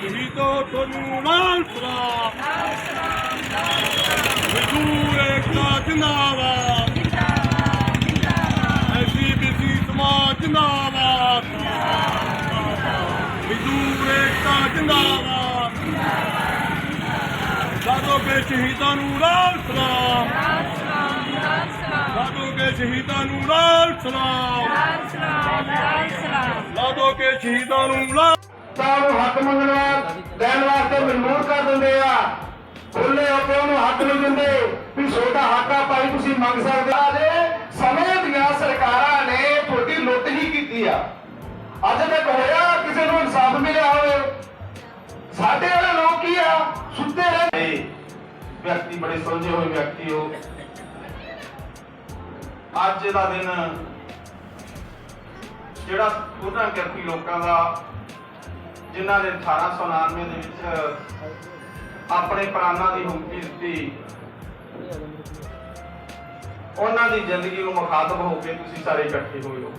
ਸ਼ਹੀਦੋ ਤੁਹਾਨੂੰ ਲਾਲ ਸਲਾਮ ਮਜ਼ਦੂਰ ਏਕਤਾ ਜਿੰਦਾਬਾਦ। ਸਮਾਜ ਜਿੰਦਾਬਾਦ। ਏਕਤਾ ਜਿੰਦਾਬਾਦ। ਸਾਡੋ ਕੇ ਸ਼ਹੀਦਾਂ ਨੂੰ ਲਾਲ ਸਲਾਮ ਸਾਡੋ ਕੇ ਸ਼ਹੀਦਾਂ ਨੂੰ ਲਾਲ ਸਲਾਮ ਸਾਡੋ ਕੇ ਸ਼ਹੀਦਾਂ ਨੂੰ ਲਾਲ ਉਹਨੂੰ ਹੱਕ ਮੰਗਣ ਲੈਣ ਵਾਸਤੇ ਮਜਬੂਰ ਕਰ ਦਿੰਦੇ ਆ। ਖੁੱਲੇ ਹੋ ਕੇ ਉਹਨੂੰ ਹੱਕ ਨਹੀਂ ਦਿੰਦੇ ਵੀ ਛੋਟਾ ਹੱਕ ਆ ਭਾਈ ਤੁਸੀਂ ਮੰਗ ਸਕਦੇ ਆ ਜੇ ਸਮੇਂ ਦੀਆਂ ਸਰਕਾਰਾਂ ਨੇ ਤੁਹਾਡੀ ਲੁੱਟ ਹੀ ਕੀਤੀ ਆ। ਅੱਜ ਤੱਕ ਹੋਇਆ ਕਿਸੇ ਨੂੰ ਇਨਸਾਫ ਮਿਲਿਆ ਹੋਵੇ। ਸਾਡੇ ਵਾਲੇ ਲੋਕ ਕੀ ਆ? ਸੁੱਤੇ ਰਹੇ ਵਿਅਕਤੀ ਬੜੇ ਸੁਲਝੇ ਹੋਏ ਵਿਅਕਤੀ ਹੋ। ਅੱਜ ਦਾ ਦਿਨ ਜਿਹੜਾ ਉਹਨਾਂ ਕਿਰਤੀ ਲੋਕਾਂ ਦਾ ਜਿਨ੍ਹਾਂ ਨੇ 1899 ਦੇ ਵਿੱਚ ਆਪਣੇ ਪ੍ਰਾਣਾਂ ਦੀ ਹੁਮਕੀ ਦਿੱਤੀ। ਉਹਨਾਂ ਦੀ ਜ਼ਿੰਦਗੀ ਨੂੰ ਮੁਖਾਤਬ ਹੋ ਕੇ ਤੁਸੀਂ ਸਾਰੇ ਇਕੱਠੇ ਹੋਏ ਹੋ।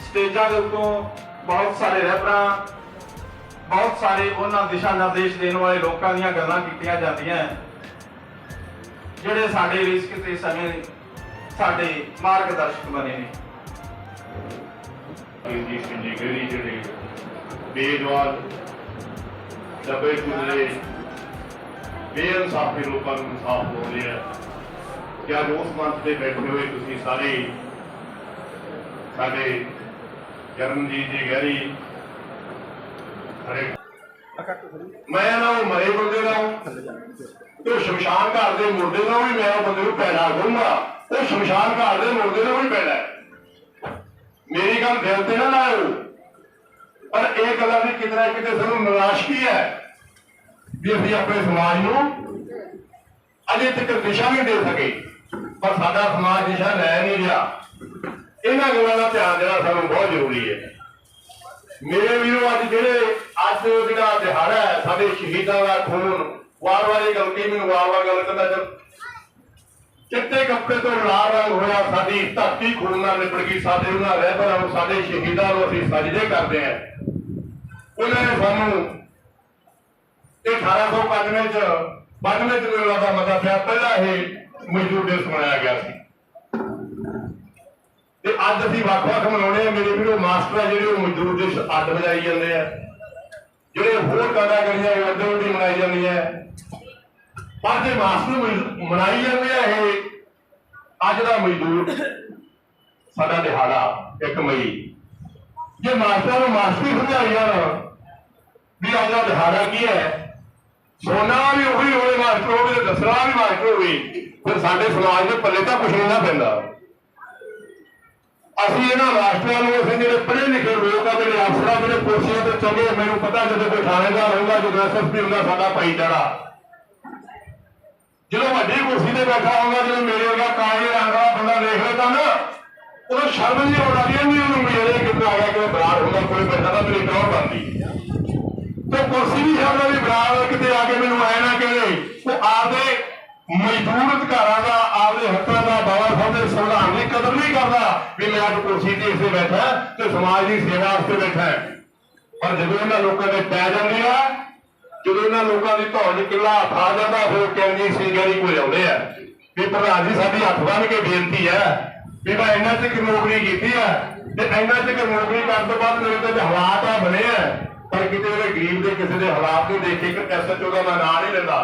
ਸਟੇਜਾਂ ਦੇ ਉੱਤੋਂ ਬਹੁਤ ਸਾਰੇ ਰਹਿਬਰਾਂ ਬਹੁਤ ਸਾਰੇ ਉਹਨਾਂ ਦਿਸ਼ਾ ਨਿਰਦੇਸ਼ ਦੇਣ ਵਾਲੇ ਲੋਕਾਂ ਦੀਆਂ ਗੱਲਾਂ ਕੀਤੀਆਂ ਜਾਂਦੀਆਂ ਜਿਹੜੇ ਸਾਡੇ ਰਿਸਕ ਤੇ ਸਮੇਂ ਸਾਡੇ ਮਾਰਗਦਰਸ਼ਕ ਬਣੇ ਨੇ। ਰਣਜੀਤ ਸਿੰਘ ਜੀ ਗਹਿਰੀ ਜਿਹੜੇ ਬੇਜਵਾਨ ਦਬੇ ਕੁਚਲੇ ਬੇਇਨਸਾਫੀ ਲੋਕਾਂ ਨੂੰ ਇਨਸਾਫ ਦਿਵਾਉਂਦੇ ਆ ਕਿ ਅੱਜ ਉਸ ਮੰਚ ਤੇ ਬੈਠੇ ਹੋਏ ਤੁਸੀਂ ਸਾਰੇ, ਸਾਡੇ ਚਰਨਜੀਤ ਜੀ ਗਹਿਰੀ ਹਰੇ ਮੈਂ ਨਾ ਉਹ ਮਰੇ ਬੰਦੇ ਦਾ ਉਹ ਸ਼ਮਸ਼ਾਨ ਘਾਟ ਦੇ ਮੁਰਦੇ ਦਾ ਵੀ ਮੈਂ ਉਹ ਬੰਦੇ ਨੂੰ ਪੈਣਾ ਕਰੂੰਗਾ ਉਹ ਸ਼ਮਸ਼ਾਨ ਘਾਟ ਦੇ ਮੁਰਦੇ ਦਾ ਵੀ ਪੈਦਾ ਮੇਰੀ ਗੱਲ ਦਿਲ ਤੇ ਨਾ ਲਾਇਓ। ਪਰ ਇਹ ਗੱਲਾਂ ਦੀ ਕਿਤੇ ਕਿਤੇ ਸਾਨੂੰ ਨਿਰਾਸ਼ਕੀ ਹੈ ਵੀ ਅਸੀਂ ਆਪਣੇ ਸਮਾਜ ਨੂੰ ਅਜੇ ਤੱਕ ਦਿਸ਼ਾ ਨਹੀਂ ਦੇ ਸਕੇ। ਪਰ ਸਾਡਾ ਸਮਾਜ ਦਿਸ਼ਾ ਲੈ ਨਹੀਂ ਰਿਹਾ। ਇਹਨਾਂ ਗੱਲਾਂ ਦਾ ਧਿਆਨ ਦੇਣਾ ਸਾਨੂੰ ਬਹੁਤ ਜ਼ਰੂਰੀ ਹੈ। ਮੇਰੇ ਵੀਰੋ, ਅੱਜ ਜਿਹੜੇ ਅੱਜ ਜਿਹੜਾ ਦਿਹਾੜਾ ਹੈ, ਸਾਡੇ ਸ਼ਹੀਦਾਂ ਦਾ ਖੂਨ, ਵਾਰ-ਵਾਰ ਇਹ ਗੱਲ ਕਹੀ, ਮੈਨੂੰ ਵਾਰ-ਵਾਰ ਗੱਲ ਕਰਦਾ ਚੱਲ ਚਿੱਟੇ ਕੱਪੜੇ ਤੋਂ ਲਾਲ ਰੰਗ ਹੋਇਆ, ਸਾਡੀ ਧਰਤੀ ਖੂਨ ਨਾਲ ਨਿਪੜ ਗਈ, ਸਾਡੇ ਉਹਨਾਂ ਰਹਿਬਰਾਂ ਨੂੰ ਸਾਡੇ ਸ਼ਹੀਦਾਂ ਨੂੰ ਅਸੀਂ ਸਜਦੇ ਕਰਦੇ ਹਾਂ। ਉਹਨਾਂ ਨੇ ਸਾਨੂੰ ਇਹ 1895 ਚ 92 ਚ ਮੇਰਾ ਦਾ ਮਤਾ ਪਿਆ ਪਹਿਲਾਂ ਇਹ ਮਜ਼ਦੂਰ ਦਿਵਸ ਮਨਾਇਆ ਗਿਆ ਸੀ। ਤੇ ਅੱਜ ਅਸੀਂ ਵੱਖ-ਵੱਖ ਮਨਾਉਣੇ ਆ ਮੇਰੇ ਵੀਰੋ, ਮਾਸਟਰ ਆ ਜਿਹੜੇ, ਉਹ ਮਜ਼ਦੂਰ ਦਿਵਸ ਅੱਡ ਵਜਾਈ ਜਾਂਦੇ ਆ। ਜਿਹੜੇ ਹੋਰ ਕਾਦਾ ਕਰੀਆਂ ਉਹ ਅੱਡ ਮਨਾਈ ਜਾਂਦੀਆਂ। ਪਰ ਜੇ ਮਾਸਟਰ ਮਨ- ਮਨਾਈ ਜਾਂਦੇ ਆ ਇਹ, ਅੱਜ ਦਾ ਮਜ਼ਦੂਰ ਸਾਡਾ ਦਿਹਾੜਾ 1 ਮਈ। ਜੇ ਮਾਸਟਰ ਨੂੰ ਮਾਸਟਰੀ ਸਮਝਾਈ ਜਾਣ ਵੀ ਅੱਜ ਦਾ ਦਿਹਾੜਾ ਕੀ ਹੈ, ਸੋਨਾ ਵੀ ਉਹੀ ਹੋਵੇ ਮਾਸਟਰ ਹੋਵੇ ਤੇ ਦੱਸਣਾ ਵੀ ਮਾਸਟਰ ਹੋਵੇ, ਫਿਰ ਸਾਡੇ ਸਮਾਜ ਦੇ ਪੱਲੇ ਤਾਂ ਕੁਝ ਨਹੀਂ ਨਾ ਪੈਂਦਾ। ਅਸੀਂ ਇਹਨਾਂ ਮਾਸਟਰਾਂ ਨੂੰ ਅਸੀਂ ਜਿਹੜੇ ਪੜ੍ਹੇ ਲਿਖੇ ਲੋਕ ਆ, ਜਿਹੜੇ ਅਫਸਰਾਂ, ਜਿਹੜੇ ਕੁਰਸੀਆਂ ਤੇ ਚੱਲੇ ਮੈਨੂੰ ਪਤਾ ਜਦੋਂ ਕੋਈ ਥਾਣੇਦਾਰ ਹੋਊਗਾ ਜਦੋਂ ਐਸਐਸਪੀ ਹੁੰਦਾ, ਸਾਡਾ ਭਾਈਚਾਰਾ। ਜਦੋਂ ਵੱਡੀ ਕੁਰਸੀ ਤੇ ਬੈਠਾ ਹੋਊਗਾ ਜਦੋਂ ਮੇਰੇ ਵਰਗਾ ਕਾਲੇ ਰੰਗ ਦਾ ਬੰਦਾ ਦੇਖ ਲੈਂਦਾ ਨਾ, ਉਦੋਂ ਸ਼ਰਮ ਨਹੀਂ ਆਉਂਦੀ ਵੀ ਉਹਨੂੰ ਮੇਰੇ ਕਿੱਥੇ ਆ ਗਿਆ ਕਿ ਬਰਾੜ ਹੁੰਦਾ, ਕੋਈ ਬੈਠਾ ਤਾਂ ਮੇਰੀ ਟੌਰ ਬਣਦੀ ਤੇ ਕੁਰਸੀ ਵੀ ਸਾਡਾ ਵੀ ਬਰਾੜ ਕਿਤੇ ਆ ਕੇ ਮੈਨੂੰ ਐ ਨਾ ਕਹੇ ਉਹ ਆਪਦੇ ਮਜ਼ਦੂਰ ਅਧਿਕਾਰਾਂ ਦਾ, ਆਪਦੇ ਹੱਕਾਂ ਦਾ ਬਾਬਾ ਸਾਹਿਬ ਦੇ ਸੰਵਿਧਾਨ ਦੀ ਕਦਰ ਨਹੀਂ ਕਰਦਾ ਵੀ ਮੈਂ ਅੱਜ ਕੁਰਸੀ ਤੇ ਇਸੇ ਬੈਠਾ ਤੇ ਸਮਾਜ ਦੀ ਸੇਵਾ ਵਾਸਤੇ ਬੈਠਾ ਹੈ। ਪਰ ਜਦੋਂ ਇਹਨਾਂ ਲੋਕਾਂ ਦੇ ਪੈ ਜਾਂਦੇ ਆ ਜਦੋਂ ਇਹਨਾਂ ਲੋਕਾਂ ਦੀ ਧੌਣ 'ਚ ਕਿੱਲਾ ਹੱਥ ਆ ਜਾਂਦਾ, ਫਿਰ ਕੈਂਜੀ ਸਿੰਘ ਕੋਲ ਆਉਂਦੇ ਆ? ਵੀ ਪ੍ਰਧਾਨ ਜੀ, ਸਾਡੀ ਹੱਥ ਬੰਨ ਕੇ ਬੇਨਤੀ ਹੈ ਵੀ ਮੈਂ ਇੰਨਾ ਚਿਰ ਨੌਕਰੀ ਕੀਤੀ ਹੈ ਤੇ ਇੰਨਾ ਚਿਰ ਨੌਕਰੀ ਕਰਨ ਤੋਂ ਬਾਅਦ ਮੇਰੇ ਤੇ ਹਾਲਾਤ ਆ ਬਣੇ ਆ, ਪਰ ਕਿਤੇ ਉਹਦੇ ਗਰੀਬ ਦੇ ਕਿਸੇ ਦੇ ਹਾਲਾਤ ਨਹੀਂ ਦੇਖੇ ਕਿ ਐਸਐਚਓ ਦਾ ਮੈਂ ਨਾਂ ਨਹੀਂ ਲੈਂਦਾ।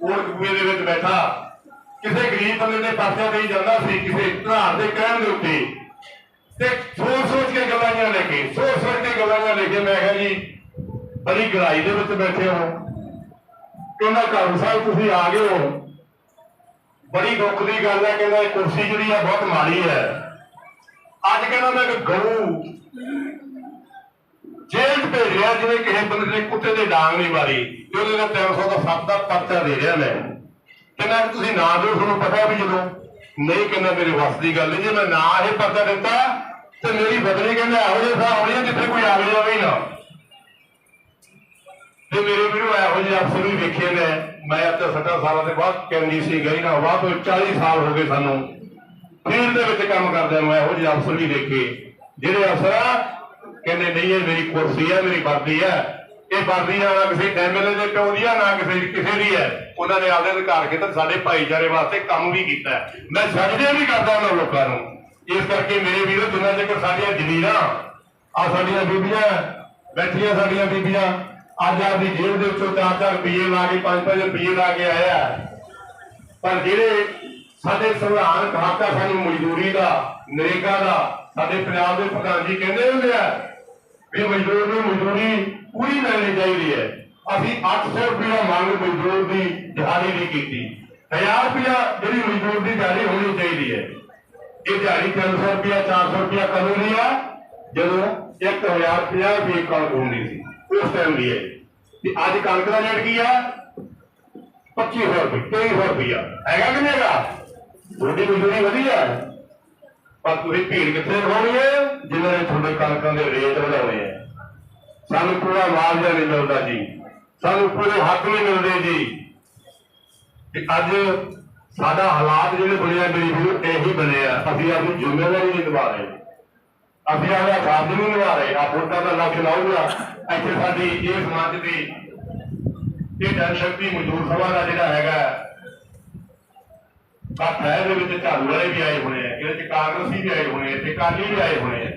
ਉਹ ਕੂਏ ਦੇ ਵਿੱਚ ਬੈਠਾ, ਕਿਸੇ ਗਰੀਬ ਬੰਦੇ ਦੇ ਪਾਸੇ ਨਹੀਂ ਜਾਂਦਾ ਸੀ, ਕਿਸੇ ਧਾਰ ਦੇ ਕਹਿਣ ਦੇ ਉੱਤੇ। ਤੇ ਸੋਚ ਸੋਚ ਕੇ ਗੱਲਾਂ ਜਿਹੀਆਂ ਲੈ ਕੇ ਸੋਚ ਸੋਚ ਕੇ ਗੱਲਾਂ ਲੈ ਕੇ ਮੈਂ ਕਿਹਾ ਜੀ ਬੜੀ ਗਹਿਰਾਈ ਦੇ ਵਿੱਚ ਬੈਠੇ ਹੋ। ਕਹਿੰਦਾ, ਘਰ ਸਾਹਿਬ, ਤੁਸੀਂ ਆ ਗਏ ਹੋ। ਬੜੀ ਦੁੱਖ ਦੀ ਗੱਲ ਹੈ, ਕਹਿੰਦਾ, ਇਹ ਕੁਰਸੀ ਜਿਹੜੀ ਆ, ਬਹੁਤ ਮਾੜੀ ਹੈ। ਅੱਜ ਕਹਿੰਦਾ ਮੈਂ ਇੱਕ ਗਊ ਜੇਲ੍ਹ 'ਚ ਭੇਜ ਰਿਹਾ ਜਿਵੇਂ ਕਿਸੇ ਬੰਦੇ ਨੇ ਕੁੱਤੇ ਦੇ ਡਾਂਗ ਨਹੀਂ ਮਾਰੀ, ਤੇ ਉਹਦੇ ਨਾਲ 300 ਦਾ ਸੱਤ ਦਾ ਪਰਚਾ ਦੇ ਰਿਹਾ ਮੈਂ। ਕਹਿੰਦਾ ਤੁਸੀਂ ਨਾ ਦਿਓ, ਤੁਹਾਨੂੰ ਪਤਾ ਵੀ ਜਦੋਂ ਨਹੀਂ ਕਹਿੰਦਾ, ਮੇਰੇ ਵੱਸ ਦੀ ਗੱਲ ਨਹੀਂ। ਜੇ ਮੈਂ ਨਾ ਇਹ ਪਰਚਾ ਦਿੱਤਾ, ਤੇ ਮੇਰੀ ਬਦਲੀ ਕਹਿੰਦਾ, ਇਹੋ ਜਿਹੇ ਹੋਣੀ ਜਿੱਥੇ ਕੋਈ ਆ ਜਾਵੇ ਨਾ। ਤੇ ਮੇਰੇ ਵੀਰੋ ਇਹੋ ਜਿਹੇ ਅਫਸਰ ਵੀ ਵੇਖੇ ਨੇ, ਮੈਂ ਅੱਜ 70 ਸਾਲਾਂ ਦੇ ਬਾਅਦ ਕੈਂਡੀ ਸੀ, ਗਈ ਨਾ ਬਾਅਦ ਤੋਂ 40 ਸਾਲ ਹੋ ਗਏ ਸਾਨੂੰ। ਫੀਲਡ ਦੇ ਵਿੱਚ ਕੰਮ ਕਰਦਿਆਂ ਨੂੰ ਇਹੋ ਜਿਹੇ ਅਫਸਰ ਵੀ ਦੇਖੇ, ਜਿਹੜੇ ਅਫਸਰ ਕਹਿੰਦੇ, ਨਹੀਂ, ਇਹ ਮੇਰੀ ਕੁਰਸੀ ਹੈ ਮੇਰੀ ਵਰਦੀ ਹੈ ਇਹ ਵਰਦੀ ਨਾ ਕਿਸੇ ਐਮਐਲਏ ਦੇ ਪਿਓ ਦੀ ਆ ਨਾ ਕਿਸੇ ਕਿਸੇ ਦੀ ਹੈ ਉਹਨਾਂ ਨੇ ਆਪਦੇ ਅਧਿਕਾਰ ਖੇਤਰ ਸਾਡੇ ਭਾਈਚਾਰੇ ਵਾਸਤੇ ਕੰਮ ਵੀ ਕੀਤਾ ਮੈਂ ਸਜਦੇ ਵੀ ਕਰਦਾ ਉਹਨਾਂ ਲੋਕਾਂ ਨੂੰ। ਇਸ ਕਰਕੇ ਮੇਰੇ ਵੀਰੋ, ਜਿੰਨਾ ਚਿਰ ਸਾਡੀਆਂ ਜ਼ਮੀਰਾਂ ਆ ਸਾਡੀਆਂ ਬੀਬੀਆਂ, ਬੈਠੀਆਂ ਸਾਡੀਆਂ ਬੀਬੀਆਂ ਅੱਜ ਆਪਦੀ ਜੇਬ ਦੇ ਵਿੱਚੋਂ 4-4 ਰੁਪਏ ਲਾ ਕੇ 5-5 ਰੁਪਏ ਲਾ ਕੇ ਆਇਆ। ਪਰ ਜਿਹੜੇ ਸਾਡੇ ਸੰਵਿਧਾਨ ਖਾਤਾ ਸਾਨੂੰ ਮਜ਼ਦੂਰੀ ਦਾ, ਨਰੇਗਾ ਦਾ, ਸਾਡੇ ਪੰਜਾਬ ਦੇ ਪ੍ਰਧਾਨ ਜੀ ਕਹਿੰਦੇ ਹੁੰਦੇ ਆ ਵੀ ਮਜ਼ਦੂਰ ਨੂੰ ਮਜ਼ਦੂਰੀ ਪੂਰੀ ਮਿਲਣੀ ਚਾਹੀਦੀ ਹੈ। ਅਸੀਂ 800 ਰੁਪਇਆ ਮੰਗ ਮਜ਼ਦੂਰ ਦੀ ਦਿਹਾੜੀ ਨਹੀਂ ਕੀਤੀ। 1000 ਰੁਪਇਆ ਜਿਹੜੀ ਮਜ਼ਦੂਰ ਦੀ ਦਿਹਾੜੀ ਹੋਣੀ ਚਾਹੀਦੀ ਹੈ। ਇਹ ਦਿਹਾੜੀ 300 ਰੁਪਇਆ 400 ਰੁਪਇਆ ਕਦੋਂ ਦੀ ਆ? ਜਦੋਂ 1000 ਰੁਪਇਆ ਵੀ ਕਣਕ ਸੀ। ਉਸ ਟਾਈਮ ਦੀ ਹੈ। ਤੇ ਅੱਜ ਕਣਕ ਦਾ ਰੇਟ ਕੀ ਆ? 2500 ਰੁਪਏ 2300 ਰੁਪਇਆ ਹੈਗਾ ਕਿ ਨਹੀਂ ਹੈਗਾ? ਤੁਹਾਡੀ ਮਜ਼ਦੂਰੀ ਵਧੀਆ ਹੈ ਪਰ ਤੁਸੀਂ ਭੀੜ ਕਿੱਥੇ ਲਗਾਉਣੀ ਹੈ? ਜਿਨ੍ਹਾਂ ਨੇ ਤੁਹਾਡੇ ਕਣਕਾਂ ਦੇ ਰੇਟ ਵਧਾਉਣੇ ਆ। ਸਾਨੂੰ ਪੂਰਾ ਮੁਆਵਜ਼ਾ ਨਹੀਂ ਮਿਲਦਾ ਜੀ। ਸਾਨੂੰ ਪੂਰੇ ਹੱਕ ਨਹੀਂ ਮਿਲਦੇ ਜੀ। ਤੇ ਅੱਜ ਸਾਡਾ ਹਾਲਾਤ ਜਿਹੜੇ ਬਣੇ ਆ ਮੇਰੀ ਵੀਰੋ ਇਹੀ ਬਣੇ ਆ ਅਸੀਂ ਆਪਣੀ ਜ਼ਿੰਮੇਵਾਰੀ ਨਹੀਂ ਨਿਭਾ ਰਹੇ ਅਸੀਂ ਆਪਣਾ ਫਰਜ਼ ਨਹੀਂ ਨਿਭਾ ਰਹੇ ਆ ਵੋਟਾਂ ਦਾ ਲਕਸ਼ ਲਾਊਗਾ। ਇੱਥੇ ਸਾਡੀ ਇਸ ਮੰਚ ਦੀ ਇਹ ਜਨ ਸ਼ਕਤੀ ਮਜ਼ਦੂਰ ਸਭਾ ਦਾ ਜਿਹੜਾ ਹੈਗਾ ਕੱਠ ਹੈ ਇਹਦੇ ਵਿੱਚ ਝਾੜੂ ਵਾਲੇ ਵੀ ਆਏ ਹੋਣੇ ਆ ਇਹਦੇ ਵਿੱਚ ਕਾਂਗਰਸੀ ਵੀ ਆਏ ਹੋਣੇ ਆ ਤੇ ਕਾਲੀ ਵੀ ਆਏ ਹੋਣੇ ਆ।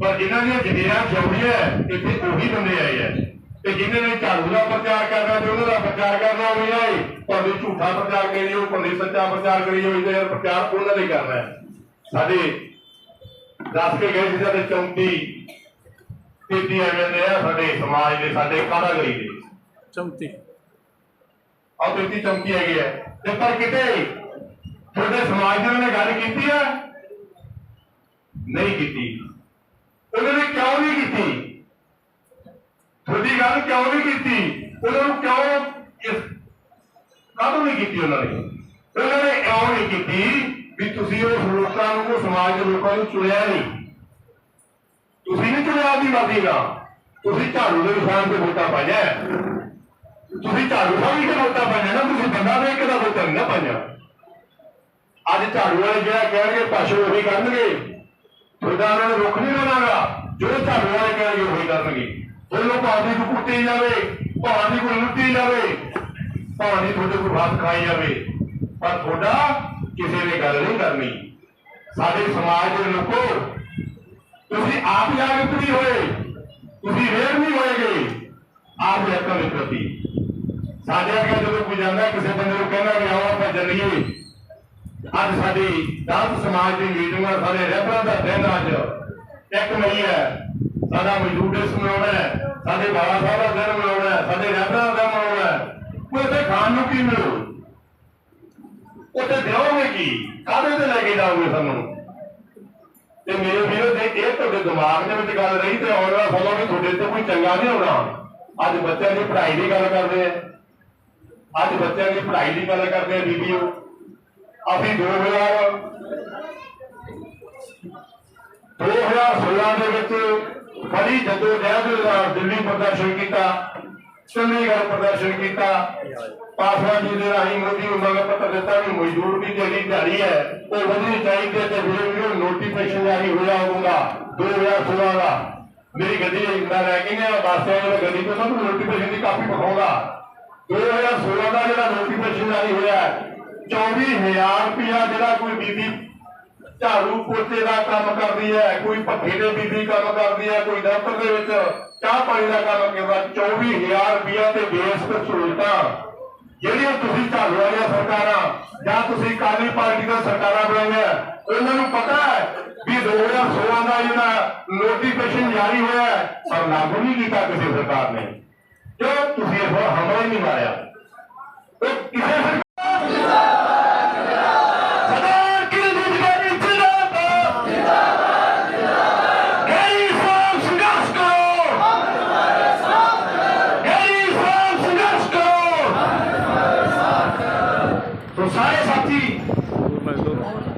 ਪਰ ਜਿਨ੍ਹਾਂ ਦੀਆਂ ਜਗੀਰਾਂ ਜੌੜੀਆਂ ਇੱਥੇ ਉਹੀ ਬੰਦੇ ਆਏ ਆ। ਤੇ ਜਿਨ੍ਹਾਂ ਨੇ ਝਾੜੂ ਦਾ ਪ੍ਰਚਾਰ ਕਰਨਾ ਤੇ ਉਹਨਾਂ ਦਾ ਪ੍ਰਚਾਰ ਕਰਨਾ ਉਹ ਵੀ ਆਏ ਭਾਵੇਂ ਝੂਠਾ ਪ੍ਰਚਾਰ ਕਰੀਓ ਭਾਵੇਂ ਸੱਚਾ ਪ੍ਰਚਾਰ ਕਰੀਓ ਇਹਦੇ ਪ੍ਰਚਾਰ ਉਹਨਾਂ ਨੇ ਕਰਨਾ ਹੈ। ਸਾਡੇ ਦੱਸ ਕੇ ਗਏ ਸੀ ਸਾਡੇ ਚੌਂਕੀ। ਤੀਤੀ ਐਮਐਲਏ ਆ ਸਾਡੇ ਸਮਾਜ ਦੇ ਸਾਡੇ ਕਾਰਾਗਰੀ ਦੇ। ਚੌਂਤੀ ਆਹ ਤੀਤੀ ਚੌਂਕੀ ਹੈਗੀ ਹੈ ਤੇ ਪਰ ਕਿਤੇ ਤੁਹਾਡੇ ਸਮਾਜ ਦੇ ਨੇ ਗੱਲ ਕੀਤੀ ਆ? ਨਹੀਂ ਕੀਤੀ। ਉਹਨਾਂ ਨੇ ਕਿਉਂ ਨਹੀਂ ਕੀਤੀ? ਤੁਹਾਡੀ ਗੱਲ ਕਿਉਂ ਨਹੀਂ ਕੀਤੀ? ਉਹਨਾਂ ਨੂੰ ਕਿਉਂ ਇਸ ਕਾਹਦੋਂ ਨਹੀਂ ਕੀਤੀ ਉਹਨਾਂ ਨੇ? ਉਹਨਾਂ ਨੇ ਕਿਉਂ ਨਹੀਂ ਕੀਤੀ? ਵੀ ਤੁਸੀਂ ਉਸ ਲੋਕਾਂ ਨੂੰ, ਉਹ ਸਮਾਜ ਦੇ ਲੋਕਾਂ ਨੂੰ ਚੁਣਿਆ ਨਹੀਂ। ਤੁਸੀਂ ਨਹੀਂ ਚੁਣਿਆ ਆਪਦੀ ਮਰਜ਼ੀ ਨਾਲ। ਤੁਸੀਂ ਝਾੜੂ ਦੇ ਨਿਸ਼ਾਨ ਤੇ ਵੋਟਾਂ ਪਾਈਆਂ। ਤੁਸੀਂ ਝਾੜੂ ਸਾਹਿਬ ਤੇ ਵੋਟਾਂ ਪਾਈਆਂ ਨਾ, ਤੁਸੀਂ ਬੰਦਾ ਦੇਖ ਕੇ ਤਾਂ ਵੋਟਾਂ ਨਹੀਂ ਨਾ ਅੱਜ ਝਾੜੂ ਵਾਲੇ ਜਿਹੜਾ ਕਹਿਣਗੇ, ਭਾਸ਼ਣ ਉਹੀ ਕਰਨਗੇ। ਤੁਹਾਡਾ ਉਹਨਾਂ ਨੂੰ ਰੁੱਖ ਨਹੀਂ ਲਾਣਾਗਾ ਜੋ ਝਾੜੂ ਵਾਲੇ ਕਹਿਣਗੇ, ਉਹੀ ਕਰਨਗੇ। ਉਹਨੂੰ ਭਾਵੇਂ ਕੋਈ ਕੁੱਟੀ ਜਾਵੇ ਭਾਵੇਂ ਕੋਈ ਲੁੱਟੀ ਜਾਵੇ ਭਾਵੇਂ ਤੁਹਾਡੇ ਕੋਲ ਹੱਥ ਖਾਈ ਜਾਵੇ। ਪਰ ਤੁਹਾਡਾ ਕਿਸੇ ਨੇ ਗੱਲ ਨਹੀਂ ਕਰਨੀ। ਸਾਡੇ ਸਮਾਜ ਦੇ ਲੋਕੋ, ਤੁਸੀਂ ਆਪ ਜਾਗਰੂਕ ਨਹੀਂ ਹੋਏ, ਤੁਸੀਂ ਵੇਰ ਨਹੀਂ ਹੋਏਗੇ ਆਪ ਲੋਕਾਂ ਦੇ ਪ੍ਰਤੀ। ਸਾਡੇ ਅੱਗੇ ਜਦੋਂ ਕੋਈ ਜਾਂਦਾ ਕਿਸੇ ਬੰਦੇ ਨੂੰ ਕਹਿੰਦਾ ਵੀ ਆਓ ਆਪਾਂ ਚੱਲੀਏ। ਅੱਜ ਸਾਡੀ ਦਸ ਸਮਾਜ ਦੀ ਮੀਟਿੰਗ ਆ, ਸਾਡੇ ਰਹਿਬਰਾਂ ਦਾ ਦਿਨ ਅੱਜ। ਇੱਕ ਮਈ ਹੈ, ਸਾਡਾ ਮਜ਼ਦੂਰ ਦਿਵਸ ਮਨਾਉਣਾ ਹੈ, ਸਾਡੇ ਬਾਬਾ ਸਾਹਿਬ ਦਾ ਦਿਨ ਮਨਾਉਣਾ ਹੈ, ਸਾਡੇ ਰਹਿਬਰਾਂ ਦਾ ਦਿਨ ਮਨਾਉਣਾ ਹੈ। ਉਹ ਇੱਥੇ ਖਾਣ ਨੂੰ ਕੀ ਮਿਲੂ? ਉੱਥੇ ਦਿਓਗੇ ਕੀ? ਕਾਹਦੇ ਤੇ ਲੈ ਕੇ ਜਾਓਗੇ ਸਾਨੂੰ? ਤੇ ਮੇਰੇ ਵੀਰੋ, ਜੇ ਇਹ ਤੁਹਾਡੇ ਦਿਮਾਗ ਦੇ ਵਿੱਚ ਗੱਲ ਰਹੀ, ਤੇ ਆਉਣ ਵਾਲਾ ਸਮਾਂ ਵੀ ਤੁਹਾਡੇ ਤੇ ਕੋਈ ਚੰਗਾ ਨਹੀਂ ਹੋਣਾ। ਅੱਜ ਬੱਚਿਆਂ ਦੀ ਪੜ੍ਹਾਈ ਦੀ ਗੱਲ ਕਰਦੇ ਆ। ਅੱਜ ਬੱਚਿਆਂ ਦੀ ਪੜ੍ਹਾਈ ਦੀ ਗੱਲ ਕਰਦੇ ਆ, ਬੀਬੀਓ। ਅਸੀਂ 2000 2016 ਦੇ ਵਿੱਚ ਬੜੀ ਜਦੋਜਹਿਦ ਨਾਲ ਦਿੱਲੀ ਪ੍ਰਦਰਸ਼ਨ ਕੀਤਾ। ਚੰਡੀਗੜ੍ਹ ਪ੍ਰਦਰਸ਼ਨ ਕੀਤਾ। ਪਾਸਵਾਨ ਜੀ ਦੇ ਰਾਹੀਂ ਮੋਦੀ ਨੂੰ ਮੰਗ ਪੱਤਰ ਦਿੱਤਾ ਵੀ ਮਜ਼ਦੂਰ ਦੀ ਜਿਹੜੀ ਦਿਹਾੜੀ ਹੈ, ਉਹ ਵਧਣੀ ਚਾਹੀਦੀ ਹੈ ਤੇ ਵੀਡੀਓ ਵੀਡੀਓ ਨੋਟੀਫਿਕੇਸ਼ਨ ਜਾਰੀ ਹੋਇਆ ਹੋਊਗਾ 2016 ਦਾ। ਮੇਰੀ ਗੱਡੀ ਮੈਂ ਲੈ ਕੇ ਗਿਆ, ਬੱਸ ਵਾਲੇ ਗੱਡੀ ਤੋਂ ਤੁਹਾਨੂੰ ਨੋਟੀਫਿਕੇਸ਼ਨ ਦੀ ਕਾਪੀ ਵਿਖਾਉਂਗਾ 2016 ਦਾ ਜਿਹੜਾ ਨੋਟੀਫਿਕੇਸ਼ਨ ਜਾਰੀ ਹੋਇਆ 24000 ਰੁਪਇਆ ਜਿਹੜਾ ਕੋਈ ਬੀਬੀ ਝਾੜੂ ਪੋਚੇ ਦਾ ਕੰਮ ਕਰਦੀ ਹੈ, ਕੋਈ ਭੱਠੇ ਦੇ ਬੀਬੀ ਕੰਮ ਕਰਦੀ ਹੈ, ਕੋਈ ਦਫ਼ਤਰ ਦੇ ਵਿੱਚ ਚਾਹ ਪਾਣੀ ਦਾ ਕੰਮ ਕਰਦਾ 24000 ਰੁਪਇਆ ਤੇ ਬੇਸ ਸਹੂਲਤਾਂ। ਜਿਹੜੀਆਂ ਤੁਸੀਂ ਝਾੜੂ ਵਾਲੀਆਂ ਸਰਕਾਰਾਂ ਜਾਂ ਤੁਸੀਂ ਕਾਲੀ ਪਾਰਟੀ ਦੀਆਂ ਸਰਕਾਰਾਂ ਬਣਾਈਆਂ, ਉਹਨਾਂ ਨੂੰ ਪਤਾ ਹੈ ਵੀ 2016 ਦਾ ਜਿਹੜਾ ਨੋਟੀਫਿਕੇਸ਼ਨ ਜਾਰੀ ਹੋਇਆ ਹੈ ਪਰ ਲਾਗੂ ਨਹੀਂ ਕੀਤਾ ਕਿਸੇ ਸਰਕਾਰ ਨੇ। ਕਿਉਂ ਤੁਸੀਂ ਇਹ ਹਮਲਾ ਹੀ ਨਹੀਂ ਮਾਰਿਆ। ਉਹ ਕਿਸੇ तो सारे साथी